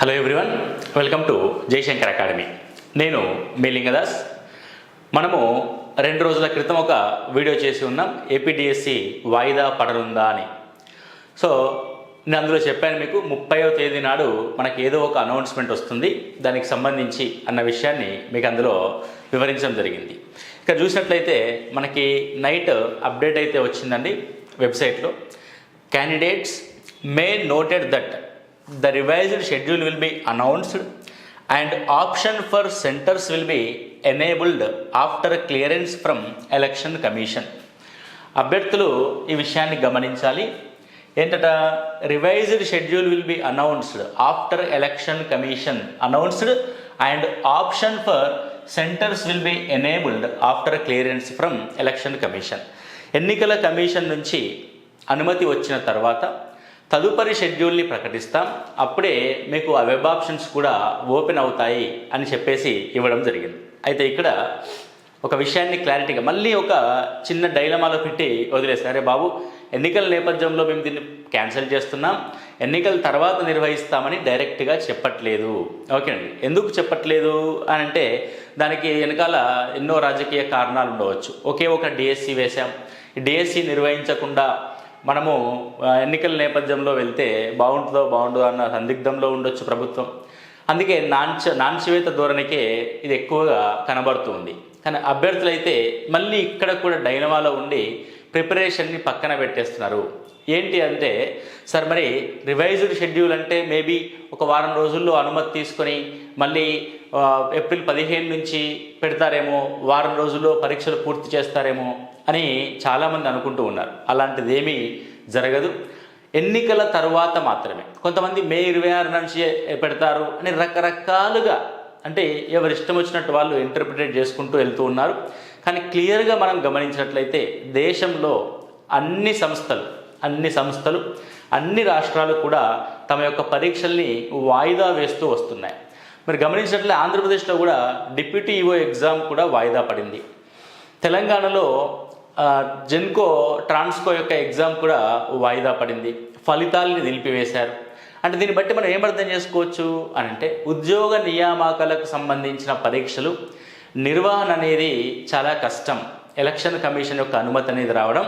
Hello everyone welcome to Jayashankar academy నేను మీ లింగదాస్. మనము రెండు రోజుల క్రితం ఒక వీడియో చేసి ఉన్నాం. ఏపీడిఎస్సి వాయిదా పడనుందా అని. సో నేను అందులో చెప్పాను మీకు ముప్పైవ తేదీ నాడు మనకి ఏదో ఒక అనౌన్స్మెంట్ వస్తుంది. దానికి సంబంధించి అన్న విషయాన్ని మీకు అందులో వివరించడం జరిగింది. ఇక్కడ చూసినట్లయితే మనకి నైట్ అప్డేట్ అయితే వచ్చిందండి వెబ్సైట్లో. Candidates may noted that the revised schedule will be announced and option for centres will be enabled after clearance from election commission. అభ్యర్థులు ఈ విషయాన్ని గమనించాలి. ఏంటట? Revised schedule will be announced after election commission announced and option for centres will be enabled after clearance from election commission. ఎన్నికల commission నుంచి అనుమతి వచ్చిన తర్వాత తదుపరి షెడ్యూల్ని ప్రకటిస్తాం. అప్పుడే మీకు ఆ వెబ్ ఆప్షన్స్ కూడా ఓపెన్ అవుతాయి అని చెప్పేసి ఇవ్వడం జరిగింది. అయితే ఇక్కడ ఒక విషయాన్ని క్లారిటీగా మళ్ళీ ఒక చిన్న డైలమాలో పెట్టి వదిలేస్తారు అరే బాబు ఎన్నికల నేపథ్యంలో మేము దీన్ని క్యాన్సిల్ చేస్తున్నాం. ఎన్నికల తర్వాత నిర్వహిస్తామని డైరెక్ట్గా చెప్పట్లేదు. ఓకే అండి. ఎందుకు చెప్పట్లేదు అని అంటే దానికి వెనకాల ఎన్నో రాజకీయ కారణాలు ఉండవచ్చు. ఒకే ఒక డిఎస్సి వేశాం. డిఎస్సి నిర్వహించకుండా మనము ఎన్నికల నేపథ్యంలో వెళ్తే బాగుంటుందో బాగుంటుందో అన్న సందిగ్ధంలో ఉండొచ్చు ప్రభుత్వం. అందుకే నాంచ నాన్చివేత ధోరణికే ఇది ఎక్కువగా కనబడుతుంది. కానీ అభ్యర్థులైతే మళ్ళీ ఇక్కడ కూడా డైనమాలో ఉండి ప్రిపరేషన్ని పక్కన పెట్టేస్తున్నారు. ఏంటి అంటే సార్ మరి రివైజ్డ్ షెడ్యూల్ అంటే మేబీ ఒక వారం రోజుల్లో అనుమతి తీసుకొని మళ్ళీ ఏప్రిల్ పదిహేను నుంచి పెడతారేమో వారం రోజుల్లో పరీక్షలు పూర్తి చేస్తారేమో అని చాలామంది అనుకుంటూ ఉన్నారు. అలాంటిది ఏమీ జరగదు. ఎన్నికల తర్వాత మాత్రమే. కొంతమంది మే ఇరవై ఆరు నుంచి పెడతారు అని రకరకాలుగా అంటే ఎవరి ఇష్టం వచ్చినట్టు వాళ్ళు ఇంటర్ప్రిటేట్ చేసుకుంటూ వెళ్తూ ఉన్నారు. కానీ క్లియర్గా మనం గమనించినట్లయితే దేశంలో అన్ని సంస్థలు అన్ని సంస్థలు అన్ని రాష్ట్రాలు కూడా తమ యొక్క పరీక్షల్ని వాయిదా వేస్తూ వస్తున్నాయి. మరి గమనించినట్లే ఆంధ్రప్రదేశ్లో కూడా డిప్యూటీ ఈవో ఎగ్జామ్ కూడా వాయిదా పడింది. తెలంగాణలో జెన్కో ట్రాన్స్కో యొక్క ఎగ్జామ్ కూడా వాయిదా పడింది. ఫలితాలని నిలిపివేశారు. అంటే దీన్ని బట్టి మనం ఏం అర్థం చేసుకోవచ్చు అని అంటే ఉద్యోగ నియామకాలకు సంబంధించిన పరీక్షలు నిర్వహణ అనేది చాలా కష్టం. ఎలక్షన్ కమిషన్ యొక్క అనుమతి అనేది రావడం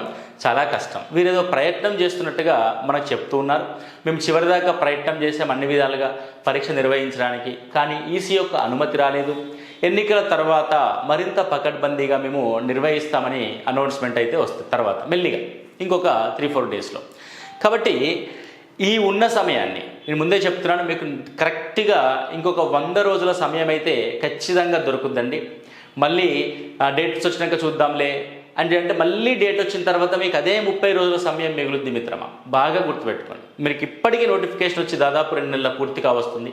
చాలా కష్టం. వీరేదో ప్రయత్నం చేస్తున్నట్టుగా మనకు చెప్తూ ఉన్నారు. మేము చివరిదాకా ప్రయత్నం చేసాం అన్ని విధాలుగా పరీక్ష నిర్వహించడానికి. కానీ ఈసీ యొక్క అనుమతి రాలేదు. ఎన్నికల తర్వాత మరింత పకడ్బందీగా మేము నిర్వహిస్తామని అనౌన్స్మెంట్ అయితే వస్తుంది తర్వాత మెల్లిగా ఇంకొక త్రీ ఫోర్ డేస్లో కాబట్టి ఈ ఉన్న సమయాన్ని నేను ముందే చెప్తున్నాను. మీకు కరెక్ట్గా ఇంకొక వంద రోజుల సమయం అయితే ఖచ్చితంగా దొరుకుద్దండి. మళ్ళీ డేట్స్ వచ్చినాక చూద్దాంలే. అంటే అంటే మళ్ళీ డేట్ వచ్చిన తర్వాత మీకు అదే ముప్పై రోజుల సమయం మిగులుద్ది మిత్రమా? బాగా గుర్తుపెట్టుకోండి. మీకు ఇప్పటికీ నోటిఫికేషన్ వచ్చి దాదాపు రెండు నెలల పూర్తిగా వస్తుంది.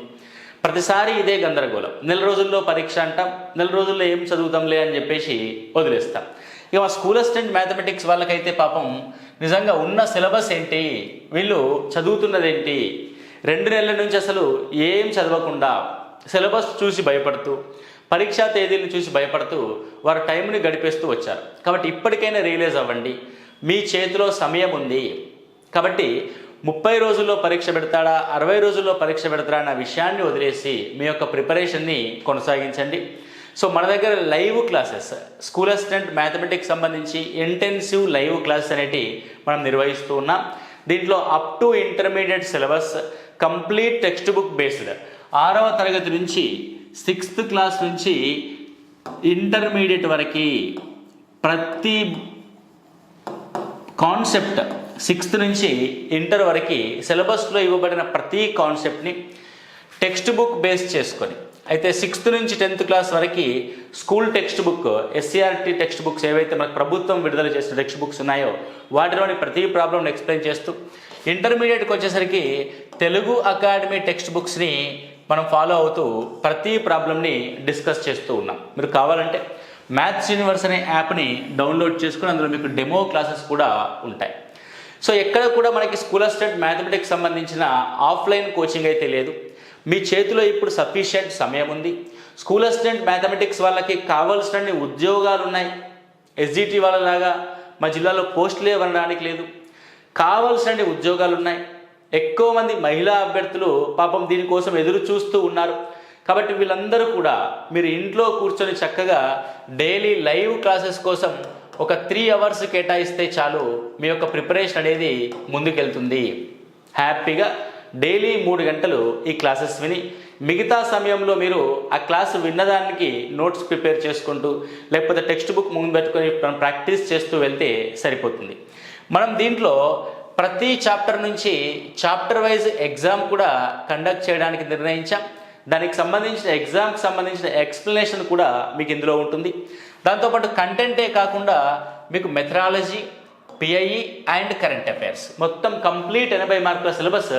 ప్రతిసారి ఇదే గందరగోళం. నెల రోజుల్లో పరీక్ష అంటాం నెల రోజుల్లో ఏం చదువుతాంలే అని చెప్పేసి వదిలేస్తాం. ఇక మా స్కూల్ అసిస్టెంట్ మ్యాథమెటిక్స్ వాళ్ళకైతే పాపం నిజంగా ఉన్న సిలబస్ ఏంటి వీళ్ళు చదువుతున్నది ఏంటి రెండు నెలల నుంచి అసలు ఏం చదవకుండా సిలబస్ చూసి భయపడుతూ పరీక్షా తేదీలను చూసి భయపడుతూ వారు టైంని గడిపేస్తూ వచ్చారు. కాబట్టి ఇప్పటికైనా రియలైజ్ అవ్వండి. మీ చేతిలో సమయం ఉంది. కాబట్టి ముప్పై రోజుల్లో పరీక్ష పెడతాడా అరవై రోజుల్లో పరీక్ష పెడతాడా అన్న విషయాన్ని వదిలేసి మీ యొక్క ప్రిపరేషన్ని కొనసాగించండి. సో మన దగ్గర live classes school assistant mathematics సంబంధించి ఇంటెన్సివ్ లైవ్ క్లాసెస్ అనేటి మనం నిర్వహిస్తూ ఉన్నాం. దీంట్లో up to intermediate syllabus complete text book based. ఆరవ తరగతి నుంచి సిక్స్త్ క్లాస్ నుంచి ఇంటర్మీడియట్ వరకు ప్రతి కాన్సెప్ట్ సిక్స్త్ నుంచి ఇంటర్ వరకు సిలబస్లో ఇవ్వబడిన ప్రతి కాన్సెప్ట్ని టెక్స్ట్ బుక్ బేస్ చేసుకొని అయితే సిక్స్త్ నుంచి టెన్త్ క్లాస్ వరకు school text book SCRT text books ఏవైతే మనకు ప్రభుత్వం విడుదల చేసిన టెక్స్ట్ బుక్స్ ఉన్నాయో వాటిలోని ప్రతి ప్రాబ్లం ఎక్స్ప్లెయిన్ చేస్తూ ఇంటర్మీడియట్కి వచ్చేసరికి తెలుగు అకాడమీ టెక్స్ట్ బుక్స్ని మనం ఫాలో అవుతూ ప్రతి ప్రాబ్లమ్ని డిస్కస్ చేస్తూ ఉన్నాం. మీరు కావాలంటే మ్యాథ్స్ యూనివర్స్ అనే యాప్ని డౌన్లోడ్ చేసుకుని అందులో మీకు డెమో క్లాసెస్ కూడా ఉంటాయి. సో ఎక్కడ కూడా మనకి స్కూల్ అసిస్టెంట్ మ్యాథమెటిక్స్ సంబంధించిన ఆఫ్లైన్ కోచింగ్ అయితే లేదు. మీ చేతిలో ఇప్పుడు సఫిషియంట్ సమయం ఉంది. స్కూల్ అసిస్టెంట్ మ్యాథమెటిక్స్ వాళ్ళకి కావాల్సినన్ని ఉద్యోగాలు ఉన్నాయి. ఎస్జిటి వాళ్ళలాగా మా జిల్లాలో పోస్టులే వనడానికి లేదు. కావాల్సినన్ని ఉద్యోగాలు ఉన్నాయి. ఎక్కువ మంది మహిళా అభ్యర్థులు పాపం దీనికోసం ఎదురు చూస్తూ ఉన్నారు. కాబట్టి వీళ్ళందరూ కూడా మీరు ఇంట్లో కూర్చొని చక్కగా డైలీ లైవ్ క్లాసెస్ కోసం ఒక త్రీ అవర్స్ కేటాయిస్తే చాలు మీ యొక్క ప్రిపరేషన్ అనేది ముందుకెళ్తుంది. హ్యాపీగా డైలీ మూడు గంటలు ఈ క్లాసెస్ విని మిగతా సమయంలో మీరు ఆ క్లాస్ విన్నదానికి నోట్స్ ప్రిపేర్ చేసుకుంటూ లేకపోతే టెక్స్ట్ బుక్ ముందు పెట్టుకొని ప్రాక్టీస్ చేస్తూ వెళ్తే సరిపోతుంది. మనం దీంట్లో ప్రతి చాప్టర్ నుంచి చాప్టర్ వైజ్ ఎగ్జామ్ కూడా కండక్ట్ చేయడానికి నిర్ణయించాం. దానికి సంబంధించిన ఎగ్జామ్కి సంబంధించిన ఎక్స్ప్లెనేషన్ కూడా మీకు ఇందులో ఉంటుంది. దాంతోపాటు కంటెంటే కాకుండా మీకు methodology PIE and current affairs మొత్తం కంప్లీట్ ఎనభై మార్కుల సిలబస్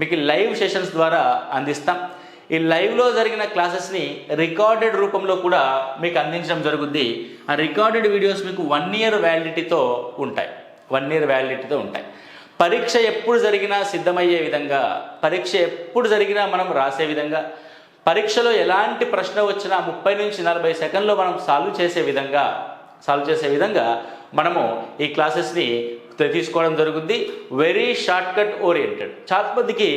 మీకు లైవ్ సెషన్స్ ద్వారా అందిస్తాం. ఈ లైవ్లో జరిగిన క్లాసెస్ని రికార్డెడ్ రూపంలో కూడా మీకు అందించడం జరుగుద్ది. ఆ రికార్డెడ్ వీడియోస్ మీకు వన్ ఇయర్ వ్యాలిడిటీతో ఉంటాయి. వన్ ఇయర్ వ్యాలిడిటీతో ఉంటాయి. పరీక్ష ఎప్పుడు జరిగినా సిద్ధమయ్యే విధంగా పరీక్ష ఎప్పుడు జరిగినా మనం రాసే విధంగా పరీక్షలో ఎలాంటి ప్రశ్న వచ్చినా ముప్పై నుంచి నలభై సెకండ్లో మనం సాల్వ్ చేసే విధంగా సాల్వ్ చేసే విధంగా మనము ఈ క్లాసెస్ని తీసుకోవడం జరుగుద్ది. వెరీ షార్ట్ కట్ ఓరియంటెడ్ చాలా మందికి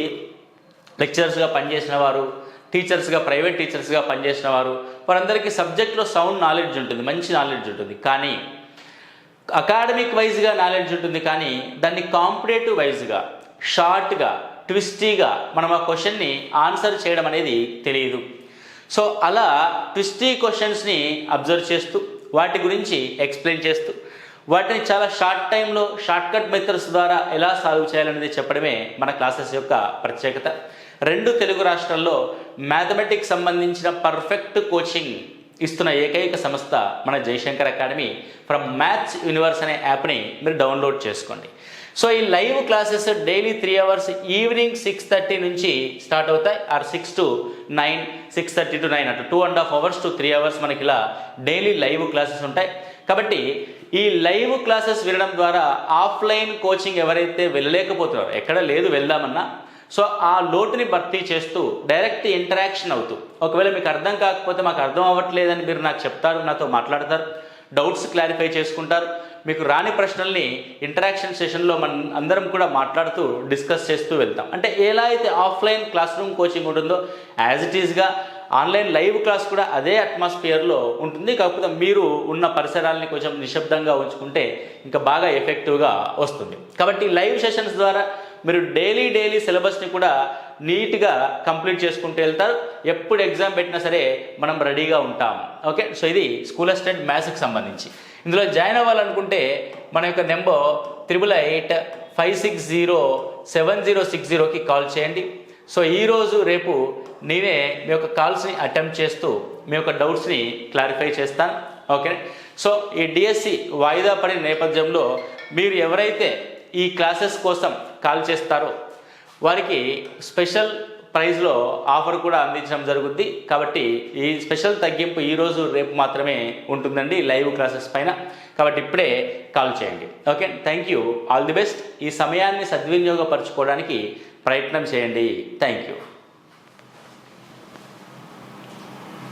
లెక్చరర్స్గా పనిచేసిన వారు టీచర్స్గా ప్రైవేట్ టీచర్స్గా పనిచేసిన వారు వారందరికీ సబ్జెక్ట్లో సౌండ్ నాలెడ్జ్ ఉంటుంది మంచి నాలెడ్జ్ ఉంటుంది. కానీ అకాడమిక్ వైజ్గా నాలెడ్జ్ ఉంటుంది కానీ దాన్ని కాంపిటేటివ్ వైజ్గా షార్ట్గా ట్విస్టీగా మనం ఆ క్వశ్చన్ని ఆన్సర్ చేయడం అనేది తెలియదు. సో అలా ట్విస్టీ క్వశ్చన్స్ని అబ్జర్వ్ చేస్తూ వాటి గురించి ఎక్స్ప్లెయిన్ చేస్తూ వాటిని చాలా షార్ట్ టైంలో షార్ట్ కట్ మెథడ్స్ ద్వారా ఎలా సాల్వ్ చేయాలనేది చెప్పడమే మన క్లాసెస్ యొక్క ప్రత్యేకత. రెండు తెలుగు రాష్ట్రాల్లో మ్యాథమెటిక్స్ సంబంధించిన పర్ఫెక్ట్ కోచింగ్ ఇస్తున్న ఏకైక సంస్థ మన Jayashankar academy from maths universe అనే యాప్ని మీరు డౌన్లోడ్ చేసుకోండి. సో ఈ live classes daily three hours evening six thirty నుంచి స్టార్ట్ అవుతాయి. Or six to nine six thirty to nine అటు two and half hours to three hours మనకి ఇలా డైలీ లైవ్ క్లాసెస్ ఉంటాయి. కాబట్టి ఈ లైవ్ క్లాసెస్ వినడం ద్వారా ఆఫ్లైన్ కోచింగ్ ఎవరైతే వెళ్ళలేకపోతున్నారో ఎక్కడ లేదు వెళ్దామన్నా సో ఆ లోటుని భర్తీ చేస్తూ డైరెక్ట్ ఇంటరాక్షన్ అవుతూ ఒకవేళ మీకు అర్థం కాకపోతే మాకు అర్థం అవ్వట్లేదని మీరు నాకు చెప్తారు నాతో మాట్లాడతారు డౌట్స్ క్లారిఫై చేసుకుంటారు మీకు రాని ప్రశ్నల్ని ఇంటరాక్షన్ సెషన్లో మన అందరం కూడా మాట్లాడుతూ డిస్కస్ చేస్తూ వెళ్తాం. అంటే ఎలా అయితే ఆఫ్లైన్ క్లాస్ రూమ్ కోచింగ్ ఉంటుందో యాజ్ ఇట్ ఈస్గా ఆన్లైన్ లైవ్ క్లాస్ కూడా అదే అట్మాస్ఫియర్లో ఉంటుంది. కాకపోతే మీరు ఉన్న పరిసరాలని కొంచెం నిశ్శబ్దంగా ఉంచుకుంటే ఇంకా బాగా ఎఫెక్టివ్గా వస్తుంది. కాబట్టి లైవ్ సెషన్స్ ద్వారా మీరు డైలీ డైలీ సిలబస్ని కూడా నీట్గా కంప్లీట్ చేసుకుంటూ వెళ్తారు. ఎప్పుడు ఎగ్జామ్ పెట్టినా సరే మనం రెడీగా ఉంటాం. ఓకే? సో ఇది స్కూల్ అసిస్టెంట్ మ్యాథ్స్కి సంబంధించి. ఇందులో జాయిన్ అవ్వాలనుకుంటే మన యొక్క number triple eight five six zero seven zero six జీరోకి కాల్ చేయండి. సో ఈరోజు రేపు నేనే మీ యొక్క కాల్స్ని అటెంప్ట్ చేస్తూ మీ యొక్క డౌట్స్ని క్లారిఫై చేస్తాను. ఓకే? సో ఈ డిఎస్సి వాయిదా పడిన నేపథ్యంలో మీరు ఎవరైతే ఈ క్లాసెస్ కోసం కాల్ చేస్తారో. వారికి స్పెషల్ ప్రైస్లో ఆఫర్ కూడా అందించడం జరుగుద్ది. కాబట్టి ఈ స్పెషల్ తగ్గింపు ఈరోజు రేపు మాత్రమే ఉంటుందండి లైవ్ క్లాసెస్ పైన. కాబట్టి ఇప్పుడే కాల్ చేయండి. Okay? Thank you. All the best. ఈ సమయాన్ని సద్వినియోగపరచుకోవడానికి ప్రయత్నం చేయండి. Thank you.